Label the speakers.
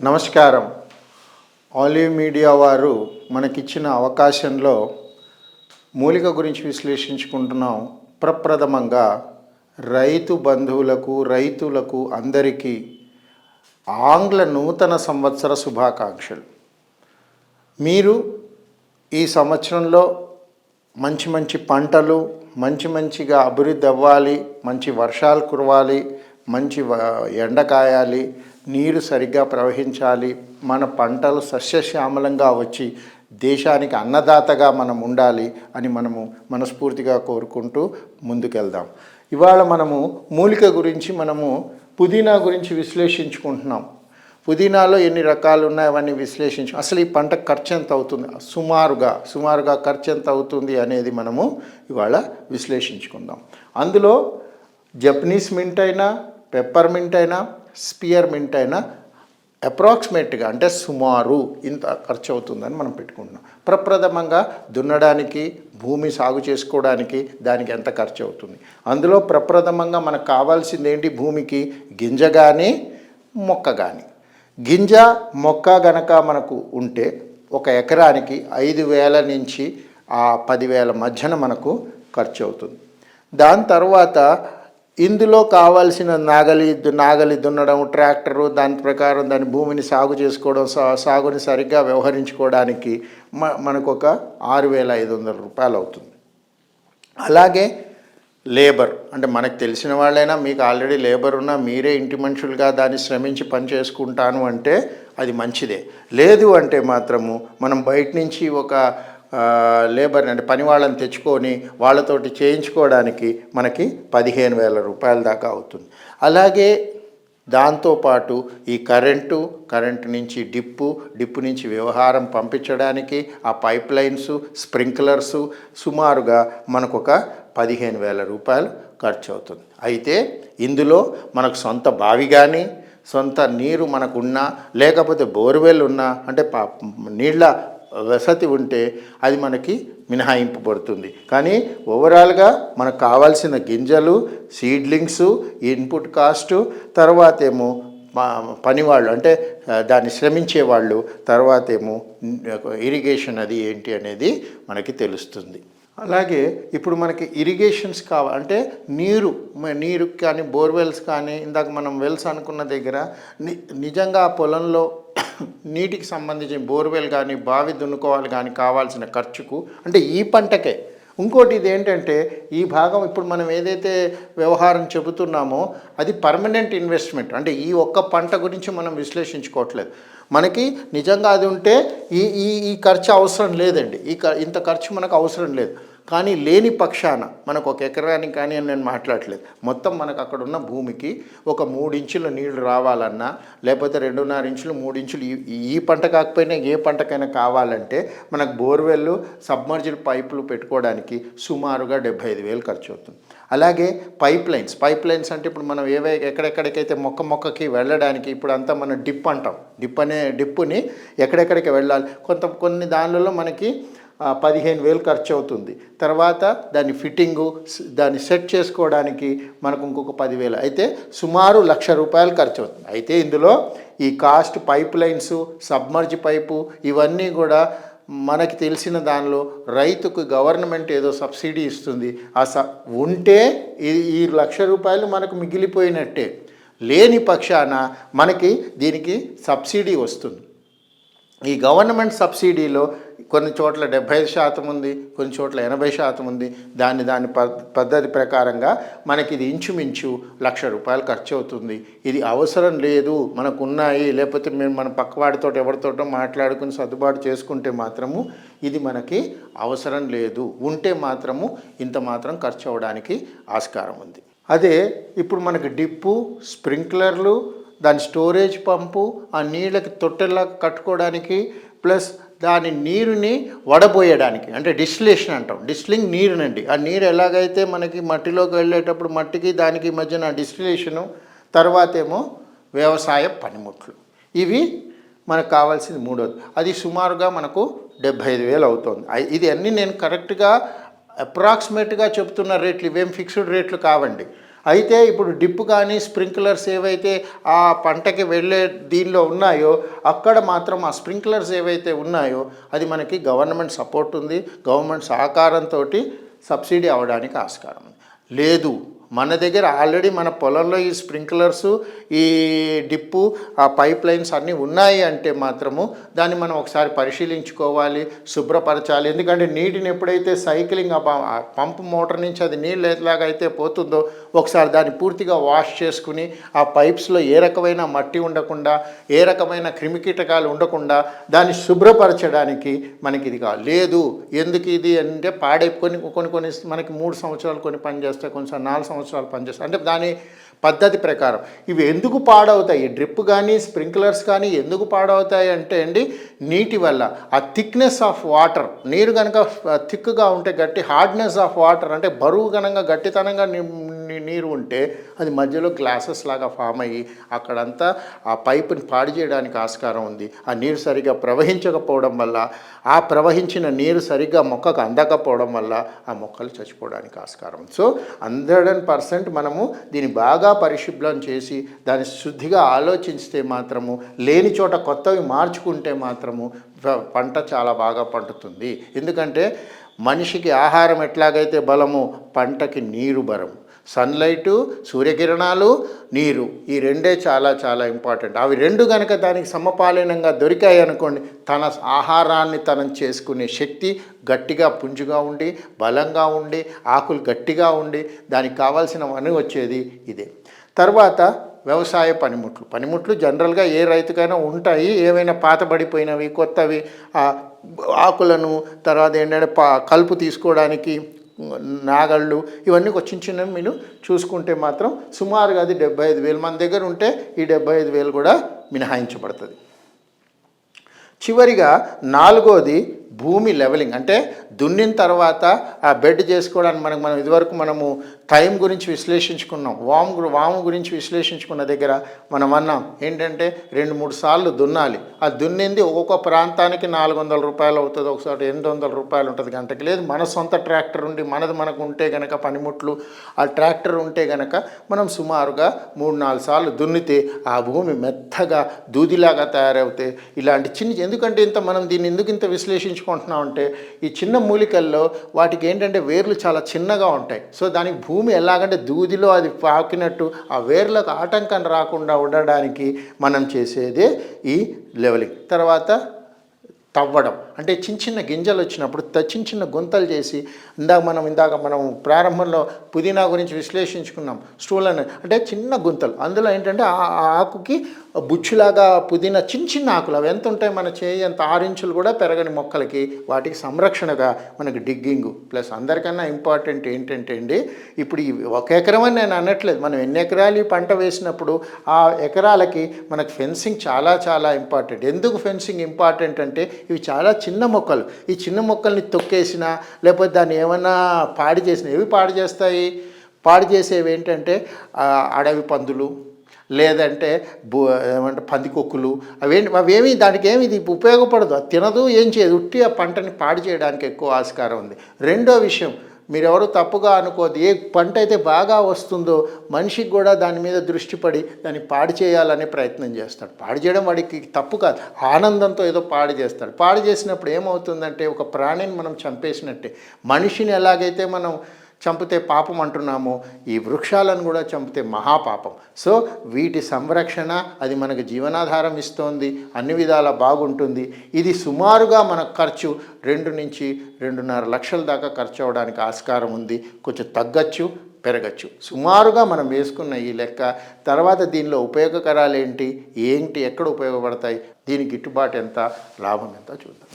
Speaker 1: నమస్కారం. Olive media వారు మనకిచ్చిన అవకాశంలో మూలిక గురించి విశ్లేషించుకుంటున్నాం. ప్రప్రథమంగా రైతు బంధువులకు రైతులకు అందరికీ ఆంగ్ల నూతన సంవత్సర శుభాకాంక్షలు. మీరు ఈ సంవత్సరంలో మంచి మంచి పంటలు మంచి మంచిగా అభివృద్ధి అవ్వాలి మంచి వర్షాలు కురవాలి మంచి ఎండ కాయాలి నీరు సరిగ్గా ప్రవహించాలి. మన పంటలు సస్యశ్యామలంగా వచ్చి దేశానికి అన్నదాతగా మనం ఉండాలి అని మనము మనస్ఫూర్తిగా కోరుకుంటూ ముందుకెళ్దాం. ఇవాళ మనము మూలిక గురించి మనము పుదీనా గురించి విశ్లేషించుకుంటున్నాం. పుదీనాలో ఎన్ని రకాలు ఉన్నాయి అవన్నీ విశ్లేషించు అసలు ఈ పంట ఖర్చు ఎంత అవుతుంది? సుమారుగా సుమారుగా ఖర్చు ఎంత అవుతుంది అనేది మనము ఇవాళ విశ్లేషించుకుందాం. అందులో జపనీస్ మింట్ అయినా పెప్పర్ మింట్ అయినా స్పియర్ మింట్ అయినా అప్రాక్సిమేట్గా అంటే సుమారు ఇంత ఖర్చు అవుతుందని మనం పెట్టుకుంటున్నాం. ప్రప్రథమంగా దున్నడానికి భూమి సాగు చేసుకోవడానికి దానికి ఎంత ఖర్చు అవుతుంది అందులో ప్రప్రథమంగా మనకు కావాల్సింది ఏంటి? భూమికి గింజ కానీ మొక్క కానీ గింజ మొక్క గనక మనకు ఉంటే ఒక ఎకరానికి ఐదు వేల నుంచి ఆ పదివేల మధ్యన మనకు ఖర్చు అవుతుంది దాని తర్వాత ఇందులో కావాల్సిన నాగలి నాగలి దున్నడం ట్రాక్టరు దాని ప్రకారం దాని భూమిని సాగు చేసుకోవడం సా సాగుని సరిగ్గా వ్యవహరించుకోవడానికి మ మనకు ఒక ఆరు వేల ఐదు వందల రూపాయలు అవుతుంది అలాగే లేబర్ అంటే మనకు తెలిసిన వాళ్ళైనా మీకు ఆల్రెడీ లేబర్ ఉన్నా మీరే ఇంటి మనుషులుగా దాన్ని శ్రమించి పని చేసుకుంటాను అంటే అది మంచిదే. లేదు అంటే మాత్రము మనం బయట నుంచి ఒక లేబర్ అంటే పని వాళ్ళని తెచ్చుకొని వాళ్ళతోటి చేయించుకోవడానికి మనకి పదిహేను వేల రూపాయల దాకా అవుతుంది. అలాగే దాంతోపాటు ఈ కరెంటు కరెంటు నుంచి డిప్పు డిప్పు నుంచి వ్యవహారం పంపించడానికి ఆ పైప్ లైన్స్ స్ప్రింక్లర్సు సుమారుగా మనకు ఒక పదిహేను వేల రూపాయలు ఖర్చు అవుతుంది అయితే ఇందులో మనకు సొంత బావి కానీ సొంత నీరు మనకున్నా లేకపోతే బోర్వెల్ ఉన్నా అంటే పా- నీళ్ళ వసతి ఉంటే అది మనకి మినహాయింపబడుతుంది. కానీ ఓవరాల్గా మనకు కావాల్సిన గింజలు సీడ్లింగ్స్ ఇన్పుట్ కాస్టు తర్వాత ఏమో పనివాళ్ళు అంటే దాన్ని శ్రమించే వాళ్ళు తర్వాత ఏమో ఇరిగేషన్ అది ఏంటి అనేది మనకి తెలుస్తుంది. అలాగే ఇప్పుడు మనకి ఇరిగేషన్స్ కావాలి అంటే నీరు నీరు కానీ బోర్వెల్స్ కానీ ఇందాక మనం వెల్స్ అనుకున్న దగ్గర ని నిజంగా ఆ పొలంలో నీటికి సంబంధించిన బోర్వెల్ కానీ బావి దున్నుకోవాలి కానీ కావాల్సిన ఖర్చుకు అంటే ఈ పంటకే. ఇంకోటి ఇది ఏంటంటే ఈ భాగం ఇప్పుడు మనం ఏదైతే వ్యవహారం చెబుతున్నామో అది పర్మనెంట్ ఇన్వెస్ట్మెంట్. అంటే ఈ ఒక్క పంట గురించి మనం విశ్లేషించుకోవట్లేదు. మనకి నిజంగా అది ఉంటే ఈ ఈ ఈ ఖర్చు అవసరం లేదండి. ఈ ఇంత ఖర్చు మనకు అవసరం లేదు. కానీ లేని పక్షాన మనకు ఒక ఎకరానికి కానీ అని నేను మాట్లాడలేదు. మొత్తం మనకు అక్కడ ఉన్న భూమికి ఒక మూడు ఇంచుల నీళ్ళు రావాలన్నా లేకపోతే రెండున్నర ఇంచులు మూడు ఇంచులు ఈ ఈ పంట కాకపోయినా ఏ పంటకైనా కావాలంటే మనకు బోర్వెల్ సబ్మర్జిల్ పైపులు పెట్టుకోవడానికి సుమారుగా డెబ్బై ఐదు వేలు ఖర్చు అవుతుంది. అలాగే పైప్ లైన్స్ పైప్ లైన్స్ అంటే ఇప్పుడు మనం ఏవై ఎక్కడెక్కడికైతే మొక్క మొక్కకి వెళ్ళడానికి ఇప్పుడు అంతా మనం డిప్ అంటాం. డిప్ అనే డిప్పుని ఎక్కడెక్కడికి వెళ్ళాలి? కొంత కొన్ని దానిలో మనకి పదిహేను వేలు ఖర్చు అవుతుంది. తర్వాత దాని ఫిట్టింగు దాన్ని సెట్ చేసుకోవడానికి మనకు ఇంకొక పదివేలు. అయితే సుమారు లక్ష రూపాయలు ఖర్చు అవుతుంది. అయితే ఇందులో ఈ cost pipelines submerge pipe ఇవన్నీ కూడా మనకి తెలిసిన దానిలో రైతుకు గవర్నమెంట్ ఏదో సబ్సిడీ ఇస్తుంది. ఆ స ఉంటే ఈ ఈ లక్ష రూపాయలు మనకు మిగిలిపోయినట్టే. లేని పక్షాన మనకి దీనికి సబ్సిడీ వస్తుంది. ఈ గవర్నమెంట్ సబ్సిడీలో కొన్ని చోట్ల డెబ్భై శాతం ఉంది కొన్ని చోట్ల ఎనభై శాతం ఉంది. దాన్ని దాని ప పద్ధతి ప్రకారంగా మనకి ఇది ఇంచుమించు లక్ష రూపాయలు ఖర్చు అవుతుంది. ఇది అవసరం లేదు మనకు ఉన్నాయి లేకపోతే మేము మన పక్కవాడితో ఎవరితోటో మాట్లాడుకుని సర్దుబాటు చేసుకుంటే మాత్రము ఇది మనకి అవసరం లేదు. ఉంటే మాత్రము ఇంత మాత్రం ఖర్చు అవ్వడానికి ఆస్కారం ఉంది. అదే ఇప్పుడు మనకి డిప్పు స్ప్రింక్లర్లు దాని స్టోరేజ్ పంపు ఆ నీళ్ళకి తొట్టెల్లా కట్టుకోవడానికి ప్లస్ దాని నీరుని వడబోయడానికి అంటే డిస్టిలేషన్ అంటాం. డిస్టిలింగ్ నీరునండి. ఆ నీరు ఎలాగైతే మనకి మట్టిలోకి వెళ్ళేటప్పుడు మట్టికి దానికి మధ్యన డిస్టిలేషను తర్వాత ఏమో వ్యవసాయ పనిముట్లు. ఇవి మనకు కావాల్సింది మూడోది. అది సుమారుగా మనకు డెబ్భై ఐదు వేలు అవుతుంది. ఇది అన్నీ నేను కరెక్ట్గా అప్రాక్సిమేట్గా చెప్తున్న రేట్లు ఇవేం ఫిక్స్డ్ రేట్లు కావండి. అయితే ఇప్పుడు డిప్ కానీ స్ప్రింక్లర్స్ ఏవైతే ఆ పంటకి వెళ్ళే దీనిలో ఉన్నాయో అక్కడ మాత్రం ఆ స్ప్రింక్లర్స్ ఏవైతే ఉన్నాయో అది మనకి గవర్నమెంట్ సపోర్ట్ ఉంది. గవర్నమెంట్ సహకారంతో సబ్సిడీ అవడానికి ఆస్కారం ఉంది. లేదు మన దగ్గర ఆల్రెడీ మన పొలంలో ఈ స్ప్రింక్లర్స్ ఈ డిప్పు ఆ పైప్ లైన్స్ అన్నీ ఉన్నాయి అంటే మాత్రము దాన్ని మనం ఒకసారి పరిశీలించుకోవాలి శుభ్రపరచాలి. ఎందుకంటే నీటిని ఎప్పుడైతే సైక్లింగ్ ఆ పంప్ మోటార్ నుంచి అది నీళ్ళు ఎలాగైతే అయితే పోతుందో ఒకసారి దాన్ని పూర్తిగా వాష్ చేసుకుని ఆ పైప్స్లో ఏ రకమైన మట్టి ఉండకుండా ఏ రకమైన క్రిమికీటకాలు ఉండకుండా దాన్ని శుభ్రపరచడానికి మనకి ఇది కావాలి. లేదు ఎందుకు ఇది అంటే పాడై కొన్ని కొన్ని కొన్ని మనకి మూడు సంవత్సరాలు కొన్ని పని చేస్తే కొంచెం నాలుగు సంవత్సరాలు పనిచేస్తాయి అంటే దాని పద్ధతి ప్రకారం. ఇవి ఎందుకు పాడవుతాయి? డ్రిప్ కానీ స్ప్రింక్లర్స్ కానీ ఎందుకు పాడవుతాయి అంటే అండి నీటి వల్ల. ఆ థిక్నెస్ ఆఫ్ వాటర్ నీరు కనుక థిక్గా ఉంటే గట్టి హార్డ్నెస్ ఆఫ్ వాటర్ అంటే బరువు కనుక గట్టితనంగా నీరు ఉంటే అది మధ్యలో గ్లాసెస్ లాగా ఫామ్ అయ్యి అక్కడంతా ఆ పైపుని పాడు చేయడానికి ఆస్కారం ఉంది. ఆ నీరు సరిగా ప్రవహించకపోవడం వల్ల ఆ ప్రవహించిన నీరు సరిగ్గా మొక్కకు అందకపోవడం వల్ల ఆ మొక్కలు చచ్చిపోవడానికి ఆస్కారం. సో హండ్రెడ్ అండ్ పర్సెంట్ మనము దీన్ని బాగా పరిశుభ్రం చేసి దాన్ని శుద్ధిగా ఆలోచిస్తే మాత్రము లేని చోట కొత్తవి మార్చుకుంటే మాత్రము పంట చాలా బాగా పండుతుంది. ఎందుకంటే మనిషికి ఆహారం ఎట్లాగైతే బలము పంటకి నీరు బలం. సన్లైటు సూర్యకిరణాలు నీరు. ఈ రెండే చాలా చాలా ఇంపార్టెంట్. అవి రెండు కనుక దానికి సమపాలీనంగా దొరికాయి అనుకోండి తన ఆహారాన్ని తనం చేసుకునే శక్తి గట్టిగా పుంజుగా ఉండి బలంగా ఉండి ఆకులు గట్టిగా ఉండి దానికి కావాల్సిన కావాల్సినవన్నీ వచ్చేది ఇదే. తర్వాత వ్యవసాయ పనిముట్లు. పనిముట్లు జనరల్గా ఏ రైతుకైనా ఉంటాయి. ఏవైనా పాతబడిపోయినవి కొత్తవి ఆకులను తర్వాత ఏంటంటే పా కలుపు తీసుకోవడానికి నాగళ్ళు ఇవన్నీ ఒక చిన్న చిన్నవి మీరు చూసుకుంటే మాత్రం సుమారుగా అది డెబ్బై ఐదు వేలు. మన దగ్గర ఉంటే ఈ డెబ్బై ఐదు వేలు కూడా మినహాయించబడుతుంది. చివరిగా నాలుగోది భూమి లెవెలింగ్. అంటే దున్నిన తర్వాత ఆ బెడ్ చేసుకోవడానికి మనకు మనం ఇదివరకు మనము టైం గురించి విశ్లేషించుకున్నాం. వాము వాము గురించి విశ్లేషించుకున్న దగ్గర మనం అన్నాం ఏంటంటే రెండు మూడు సార్లు దున్నాలి. ఆ దున్నింది ఒక్కొక్క ప్రాంతానికి నాలుగు వందల రూపాయలు అవుతుంది ఒకసారి ఎనిమిది వందల రూపాయలు ఉంటుంది. గంటకి లేదు మన సొంత ట్రాక్టర్ ఉండి మనది మనకు ఉంటే గనక పనిముట్లు ఆ ట్రాక్టర్ ఉంటే గనక మనం సుమారుగా మూడు నాలుగు సార్లు దున్నితే ఆ భూమి మెత్తగా దూదిలాగా తయారవుతే ఇలాంటి చిన్న ఎందుకంటే ఇంత మనం దీన్ని ఎందుకు ఇంత విశ్లేషించుకుంటున్నాం అంటే ఈ చిన్న మూలికల్లో వాటికి ఏంటంటే వేర్లు చాలా చిన్నగా ఉంటాయి. సో దానికి భూమి భూమి ఎలాగంటే దూదిలో అది పాకినట్టు ఆ వేర్లకు ఆటంకం రాకుండా ఉండడానికి మనం చేసేదే ఈ లెవలింగ్. తర్వాత తవ్వడం. అంటే చిన్న చిన్న గింజలు వచ్చినప్పుడు త- చిన్న చిన్న గుంతలు చేసి ఇందాక మనం ఇందాక మనం ప్రారంభంలో పుదీనా గురించి విశ్లేషించుకున్నాం. స్టూల్ అని అంటే చిన్న గుంతలు. అందులో ఏంటంటే ఆ ఆకుకి బుచ్చులాగా పుదీనా చిన్న చిన్న ఆకులు. అవి ఎంత ఉంటాయి? మన చేయి అంత ఆరించులు కూడా పెరగని మొక్కలకి వాటికి సంరక్షణగా మనకి డిగ్గింగ్. ప్లస్ అందరికన్నా ఇంపార్టెంట్ ఏంటంటే అండి ఇప్పుడు ఈ ఒక ఎకరం అని నేను అనట్లేదు. మనం ఎన్ని ఎకరాలు పంట వేసినప్పుడు ఆ ఎకరాలకి మనకు ఫెన్సింగ్ చాలా చాలా ఇంపార్టెంట్. ఎందుకు ఫెన్సింగ్ ఇంపార్టెంట్ అంటే ఇవి చాలా చిన్న మొక్కలు. ఈ చిన్న మొక్కల్ని తొక్కేసినా లేకపోతే దాన్ని ఏమన్నా పాడు చేసినా ఏవి పాడు చేస్తాయి? పాడు చేసేవి ఏంటంటే అడవి పందులు లేదంటే బు ఏమంటే పందికొక్కులు అవేంటి అవేమి దానికి ఏమి ఇది ఉపయోగపడదు. అది తినదు ఏం చేయదు. ఉట్టి ఆ పంటని పాడు చేయడానికి ఎక్కువ ఆస్కారం ఉంది. రెండో విషయం మీరెవరు తప్పుగా అనుకోదు ఏ పంట అయితే బాగా వస్తుందో మనిషికి కూడా దాని మీద దృష్టి పడి దాన్ని పాడు చేయాలనే ప్రయత్నం చేస్తాడు. పాడు చేయడం వాడికి తప్పు కాదు. ఆనందంతో ఏదో పాడు చేస్తాడు. పాడు చేసినప్పుడు ఏమవుతుందంటే ఒక ప్రాణిని మనం చంపేసినట్టే. మనిషిని ఎలాగైతే మనం చంపితే పాపం అంటున్నాము ఈ వృక్షాలను కూడా చంపితే మహాపాపం. సో వీటి సంరక్షణ అది మనకు జీవనాధారం ఇస్తోంది అన్ని విధాలా బాగుంటుంది. ఇది సుమారుగా మన ఖర్చు రెండు నుంచి రెండున్నర లక్షల దాకా ఖర్చు అవడానికి ఆస్కారం ఉంది. కొంచెం తగ్గచ్చు పెరగచ్చు. సుమారుగా మనం వేసుకున్న ఈ లెక్క తర్వాత దీనిలో ఉపయోగకరాలు ఏంటి ఏంటి ఎక్కడ ఉపయోగపడతాయి దీని గిట్టుబాటు ఎంత లాభం ఎంత చూద్దాం.